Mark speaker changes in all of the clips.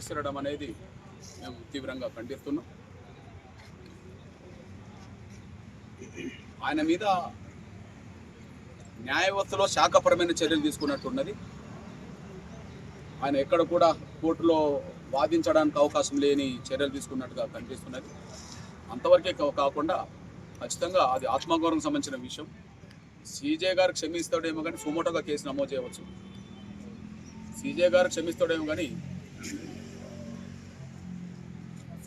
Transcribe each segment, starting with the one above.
Speaker 1: విసిరడం అనేది మేము తీవ్రంగా ఖండిస్తున్నాం. ఆయన మీద న్యాయవ్యవస్థలో శాఖపరమైన చర్యలు తీసుకున్నట్టున్నది. ఆయన ఎక్కడ కూడా కోర్టులో వాదించడానికి అవకాశం లేని చర్యలు తీసుకున్నట్టుగా కనిపిస్తున్నది. అంతవరకే కాకుండా ఖచ్చితంగా అది ఆత్మగౌరవం సంబంధించిన విషయం. సీజే గారు క్షమిస్తాడేమో కానీ సుమోటోగా కేసు నమోదు చేయవచ్చు. సీజే గారు క్షమిస్తాడేమో కానీ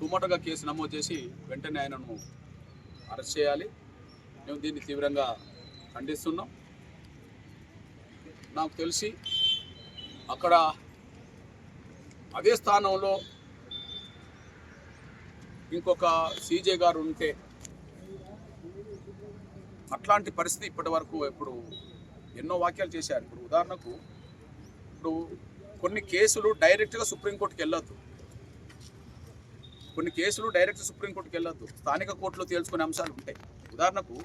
Speaker 1: సుమోటోగా కేసు నమోదు చేసి వెంటనే ఆయనను అరెస్ట్ చేయాలి. మేము దీన్ని తీవ్రంగా ఖండిస్తున్నాం. నాకు తెలిసి అక్కడ అదే స్థానంలో ఇంకొక సీజే గారు ఉంటే అట్లాంటి పరిస్థితి ఇప్పటి వరకు ఇప్పుడు ఎన్నో వాక్యాలు చేశారు. ఇప్పుడు ఉదాహరణకు ఇప్పుడు కొన్ని కేసులు డైరెక్ట్గా సుప్రీంకోర్టుకి వెళ్ళొద్దు. కొన్ని కేసులు డైరెక్ట్ సుప్రీంకోర్టుకి వెళ్ళొద్దు. స్థానిక కోర్టులో తేల్చుకునే అంశాలు ఉంటాయి. ఉదాహరణకు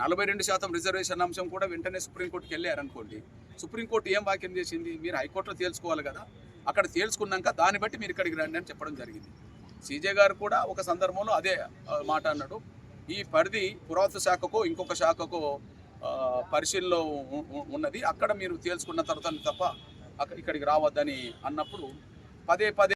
Speaker 1: నలభై రెండు శాతం రిజర్వేషన్ అంశం కూడా వెంటనే సుప్రీంకోర్టుకి వెళ్ళారనుకోండి సుప్రీంకోర్టు ఏం వాక్యం చేసింది? మీరు హైకోర్టులో తేల్చుకోవాలి కదా. అక్కడ తేల్చుకున్నాక దాన్ని బట్టి మీరు ఇక్కడికి రండి అని చెప్పడం జరిగింది. సీజే గారు కూడా ఒక సందర్భంలో అదే మాట అన్నాడు. ఈ పరిధి పురాతన శాఖకో ఇంకొక శాఖకో పరిశీలనలో ఉన్నది. అక్కడ మీరు తేల్చుకున్న తర్వాత తప్ప అక్కడ ఇక్కడికి రావద్దని అన్నప్పుడు పదే పదే